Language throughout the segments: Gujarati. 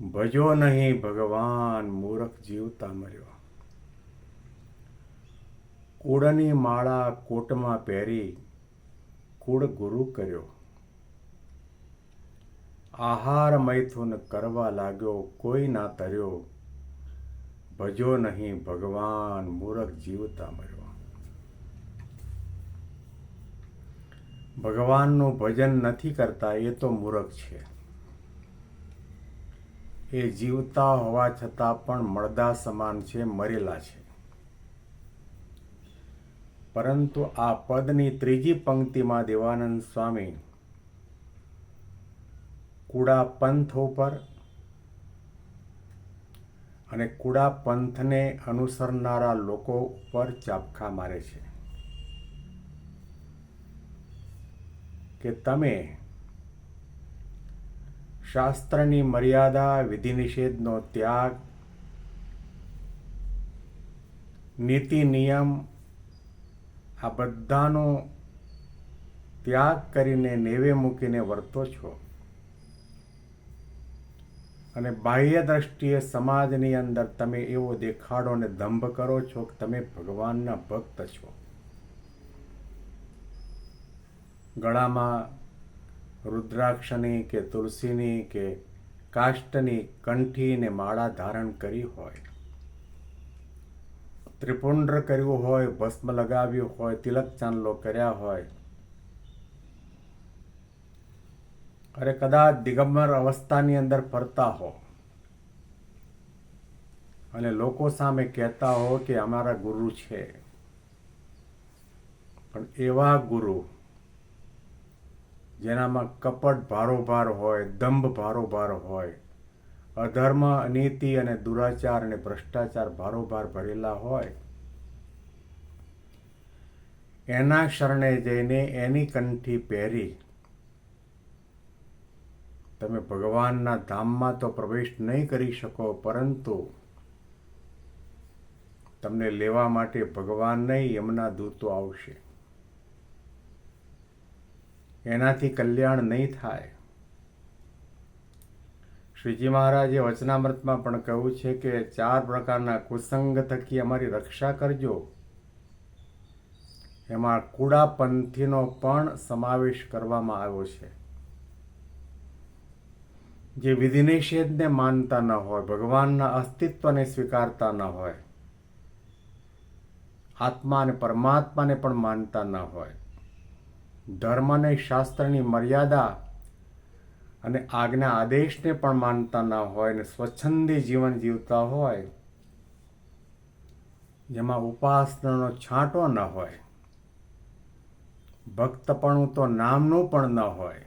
ભજો નહીં, ભગવાન મૂરખ જીવતા મર્યો. કુળની માળા કોટમાં પહેરી કુળ ગુરુ કર્યો. આહાર મૈથુન કરવા લાગ્યો, કોઈ ના તર્યો. ભજો નહીં, ભગવાન મૂરખ જીવતા મર્યો. ભગવાનનું ભજન નથી કરતા, એ તો મૂરખ છે. એ જીવતા હોવા છતાં પણ મળદા સમાન છે, મરેલા છે. પરંતુ આ પદની ત્રીજી પંક્તિમાં દેવાનંદ સ્વામી કુડા પંથ ઉપર અને કુડા પંથને અનુસરનારા લોકો ઉપર ચાપખા મારે છે. કે તમે શાસ્ત્રની મર્યાદા વિધિ નિષેધનો ત્યાગ, નીતિ, નિયમ, આ બધાનો ત્યાગ કરીને નેવે મૂકીને વર્તો છો. અને બાહ્ય દ્રષ્ટિએ સમાજની અંદર તમે એવો દેખાડો અને દંભ કરો છો કે તમે ભગવાનના ભક્ત છો. ગળામાં રુદ્રાક્ષની કે તુલસીની કે કાષ્ટની કંઠી ને માળા ધારણ કરી હોય. ત્રિપુંડ્ર કર્યું હોય, ભસ્મ લગાવ્યું હોય, તિલક ચાંદલો કર્યા હોય. અરે કદાચ દિગંબર અવસ્થાની અંદર ફરતા હો. અને લોકો સામે કહેતા હો કે અમારા ગુરુ છે. પણ એવા ગુરુ જેનામાં કપટ ભારોભાર હોય, દંભ ભારોભાર હોય, અધર્મ, અનીતિ અને દુરાચાર અને ભ્રષ્ટાચાર ભારોભાર ભરેલા હોય, એના શરણે જઈને એની કંઠી પહેરી તમે ભગવાનના ધામમાં તો પ્રવેશ નહીં કરી શકો, પરંતુ તમને લેવા માટે ભગવાન નહીં એમના દૂતો આવશે. એનાથી કલ્યાણ નહીં થાય. શ્રીજી મહારાજે વચનામૃતમાં પણ કહ્યું છે કે ચાર પ્રકારના કુસંગ થકી અમારી રક્ષા કરજો. એમાં કુડાપંથીનો પણ સમાવેશ કરવામાં આવ્યો છે. જે વિધિ નિષેધને માનતા ન હોય, ભગવાનના અસ્તિત્વને સ્વીકારતા ન હોય આત્મા અને પરમાત્માને પણ માનતા ન હોય ધર્મ અને શાસ્ત્રની મર્યાદા અને આજ્ઞા આદેશને પણ માનતા ન હોય અને સ્વચ્છંદી જીવન જીવતા હોય, જેમાં ઉપાસનાનો છાંટો ન હોય, ભક્તપણું તો નામનું પણ ન હોય,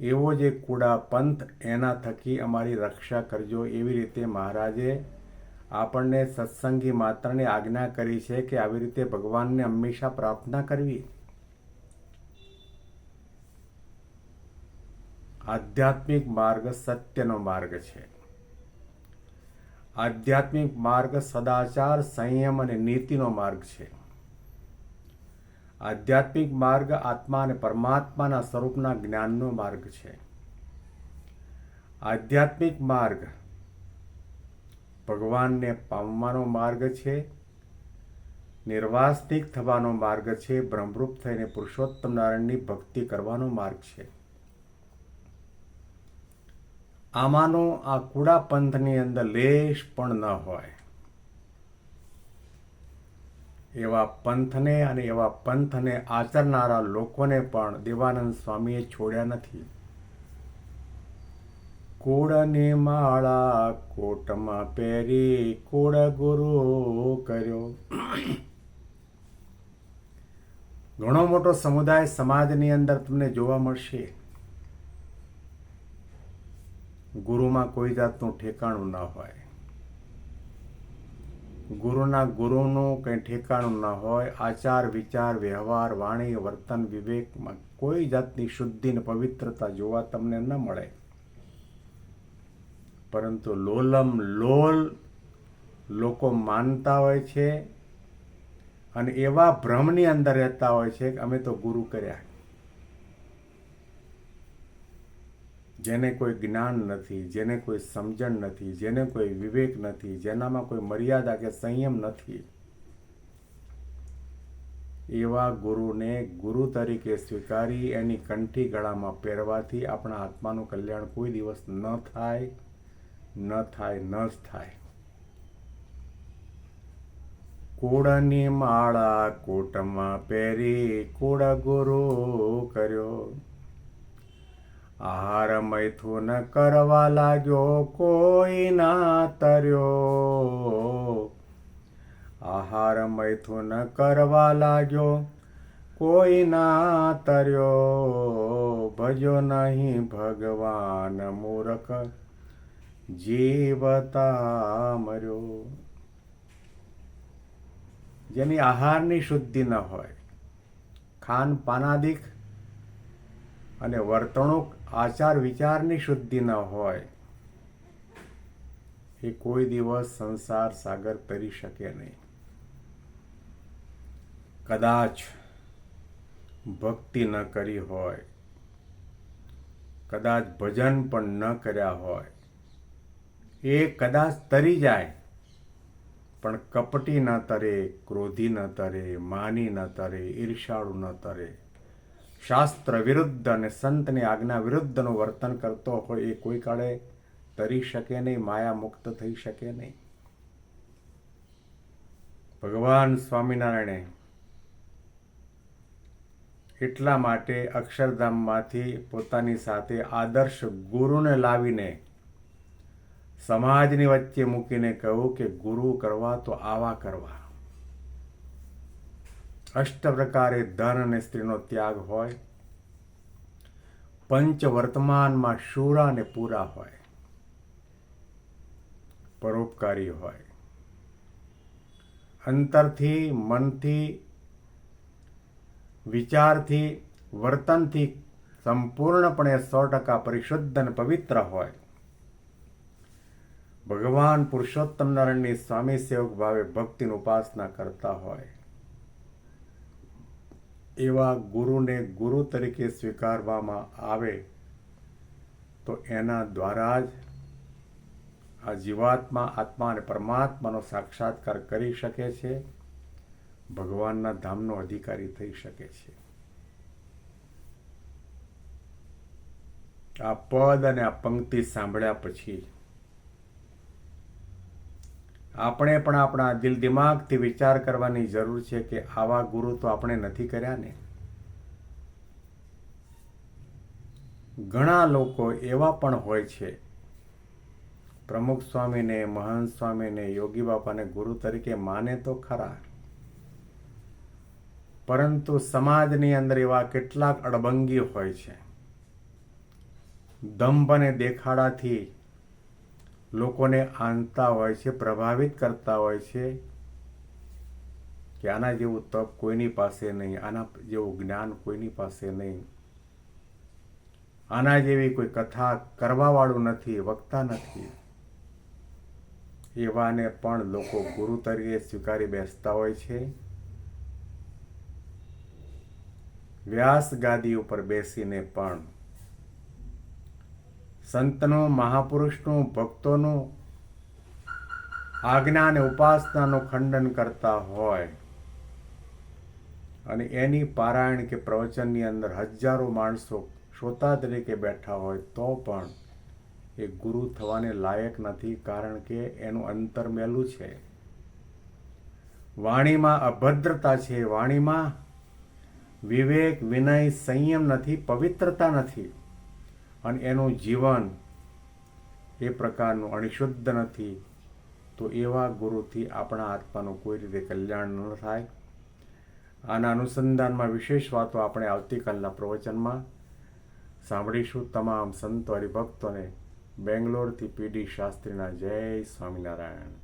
એવો જે કુડા પંથ એના થકી અમારી રક્ષા કરજો એવી રીતે મહારાજે આપણને સત્સંગી માત્રને આજ્ઞા કરી છે કે આવી રીતે ભગવાનને હંમેશા પ્રાર્થના કરવી. આધ્યાત્મિક માર્ગ સત્યનો માર્ગ છે. આધ્યાત્મિક માર્ગ સદાચાર, સંયમ અને નીતિનો માર્ગ છે. આધ્યાત્મિક માર્ગ આત્મા અને પરમાત્માના સ્વરૂપના જ્ઞાનનો માર્ગ છે. આધ્યાત્મિક માર્ગ ભગવાનને પામવાનો માર્ગ છે નિર્વાસનિક થવાનો માર્ગ છે, બ્રહ્મરૂપ થઈને પુરુષોત્તમ નારાયણની ભક્તિ કરવાનો માર્ગ છે. આમાંનો આ કુડા પંથની અંદર લેશ પણ ન હોય. એવા પંથને અને એવા પંથને આચરનારા લોકોને પણ દેવાનંદ સ્વામીએ છોડ્યા નથી. કુળની માળા કોટમાં પહેરી કુળ ગુરુ કર્યો. ઘણો મોટો સમુદાય સમાજની અંદર તમને જોવા મળશે. ગુરુમાં કોઈ જાતનું ઠેકાણું ન હોય. ગુરુના ગુરુનું કંઈ ઠેકાણું ન હોય. આચાર, વિચાર, વ્યવહાર, વાણી, વર્તન, વિવેકમાં કોઈ જાતની શુદ્ધિ ને પવિત્રતા જોવા તમને ન મળે. પરંતુ લોલમ લોલ લોકો માનતા હોય છે અને એવા ભ્રમની અંદર રહેતા હોય છે કે અમે તો ગુરુ કર્યા. જેને કોઈ જ્ઞાન નથી, જેને કોઈ સમજણ નથી, જેને કોઈ વિવેક નથી, જેનામાં કોઈ મર્યાદા કે સંયમ નથી, એવા ગુરુને ગુરુ તરીકે સ્વીકારી એની કંઠી ગળામાં પહેરવાથી આપણા આત્માનું કલ્યાણ કોઈ દિવસ ન થાય. ન થાય, ન જ થાય. કુળની માળા કોટમાં પહેરી કુળ ગોરો કર્યો. આહાર મૈથુન કરવા લાગ્યો, કોઈ ના તર્યો. આહાર મૈથુન કરવા લાગ્યો, કોઈ ના તર્યો. ભજો નહીં ભગવાન મૂરખ. જીવતા મર્યો જેની આહારની શુદ્ધિ ન હોય, ખાન પાનાદિક અને વર્તણૂક, આચાર વિચારની શુદ્ધિ ન હોય, એ કોઈ દિવસ સંસાર સાગર તરી શકે નહીં. કદાચ ભક્તિ ન કરી હોય, કદાચ ભજન પણ ન કર્યા હોય એ કદાચ તરી જાય. પણ કપટી ન તરે, ક્રોધી ન તરે, માની ન તરે ઈર્ષાળુ ન તરે. શાસ્ત્ર વિરુદ્ધ અને સંતની આજ્ઞા વિરુદ્ધનું વર્તન કરતો હોય એ કોઈ કાળે તરી શકે નહીં માયા મુક્ત થઈ શકે નહીં. ભગવાન સ્વામિનારાયણે એટલા માટે અક્ષરધામમાંથી પોતાની સાથે આદર્શ ગુરુને લાવીને સમાજની વચ્ચે મૂકીને કહ્યું કે ગુરુ કરવા તો આવા કરવા. અષ્ટ પ્રકારે ધન અને સ્ત્રીનો ત્યાગ હોય. પંચ વર્તમાનમાં શૂરા અને પૂરા હોય. પરોપકારી હોય. અંતરથી, મનથી, વિચારથી, વર્તનથી સંપૂર્ણપણે સો ટકા પરિશુદ્ધ અને પવિત્ર હોય. ભગવાન પુરુષોત્તમ નારાયણની સ્વામી સેવક ભાવે ભક્તિની ઉપાસના કરતા હોય. એવા ગુરુને ગુરુ તરીકે સ્વીકારવામાં આવે તો એના દ્વારા જ આ જીવાત્મા, આત્મા અને પરમાત્માનો સાક્ષાત્કાર કરી શકે છે. ભગવાનના ધામનો અધિકારી થઈ શકે છે. આ પદ અને આ પંક્તિ સાંભળ્યા પછી આપણે પણ આપણા દિલ દિમાગથી વિચાર કરવાની જરૂર છે કે આવા ગુરુ તો આપણે નથી કર્યા ને. ઘણા લોકો એવા પણ હોય છે. પ્રમુખ સ્વામીને મહંત સ્વામીને, યોગી બાપાને ગુરુ તરીકે માને તો ખરા. પરંતુ સમાજની અંદર એવા કેટલાક અડબંગી હોય છે. દંભ અને દેખાડાથી લોકોને આનતા હોય છે, પ્રભાવિત કરતા હોય છે કે આના જેવું તપ કોઈની પાસે નહીં, આના જેવું જ્ઞાન કોઈની પાસે નહીં. આના જેવી કોઈ કથા કરવાવાળું નથી, વક્તા નથી. એવાને પણ લોકો ગુરુ તરીકે સ્વીકારી બેસતા હોય છે. વ્યાસ ગાદી ઉપર બેસીને પણ સંતનું, મહાપુરુષનું, ભક્તોનું આજ્ઞા અને ઉપાસનાનું ખંડન કરતા હોય. અને એની પારાયણ કે પ્રવચનની અંદર હજારો માણસો શ્રોતા તરીકે બેઠા હોય તો પણ એ ગુરુ થવાને લાયક નથી કારણ કે એનું અંતર મેલું છે. વાણીમાં અભદ્રતા છે. વાણીમાં વિવેક, વિનય, સંયમ નથી, પવિત્રતા નથી. અને એનું જીવન એ પ્રકારનું અણિશુદ્ધ નથી, તો એવા ગુરુથી આપણા આત્માનું કોઈ રીતે કલ્યાણ ન થાય. આના અનુસંધાનમાં વિશેષ વાતો આપણે આવતીકાલના પ્રવચનમાં સાંભળીશું. તમામ સંતો હરિભક્તોને બેંગ્લોરથી પીડી શાસ્ત્રીના જય સ્વામિનારાયણ.